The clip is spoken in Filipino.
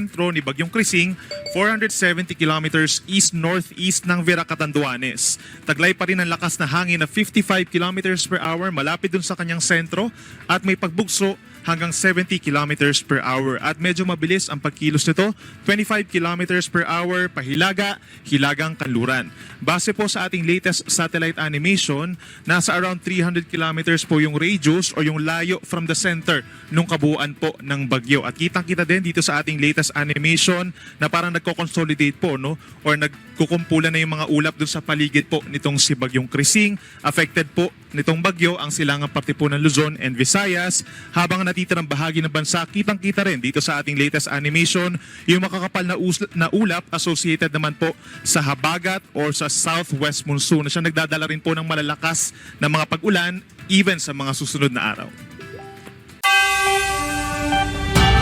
epicentro ni Bagyong Krising, 470 kilometers east-northeast ng Vera Catanduanes. Taglay pa rin ang lakas na hangin na 55 kilometers per hour malapit dun sa kanyang sentro at may pagbugso hanggang 70 kilometers per hour. At medyo mabilis ang pagkilos nito. 25 kilometers per hour pahilaga hilagang kanluran base po sa ating latest satellite animation nasa around 300 kilometers po yung radius o yung layo from the center nung kabuuan po ng bagyo. At kitang kita din dito sa ating latest animation na parang nagko-consolidate po no? Or nagkukumpulan na yung mga ulap dun sa paligid po nitong si Bagyong Krising. Affected po nitong bagyo ang silangang parte po ng Luzon and Visayas habang natitirang bahagi ng bansa kitang-kita rin dito sa ating latest animation yung makakapal na, na ulap associated naman po sa habagat or sa southwest monsoon na siya nagdadala rin po ng malalakas na mga pag-ulan even sa mga susunod na araw.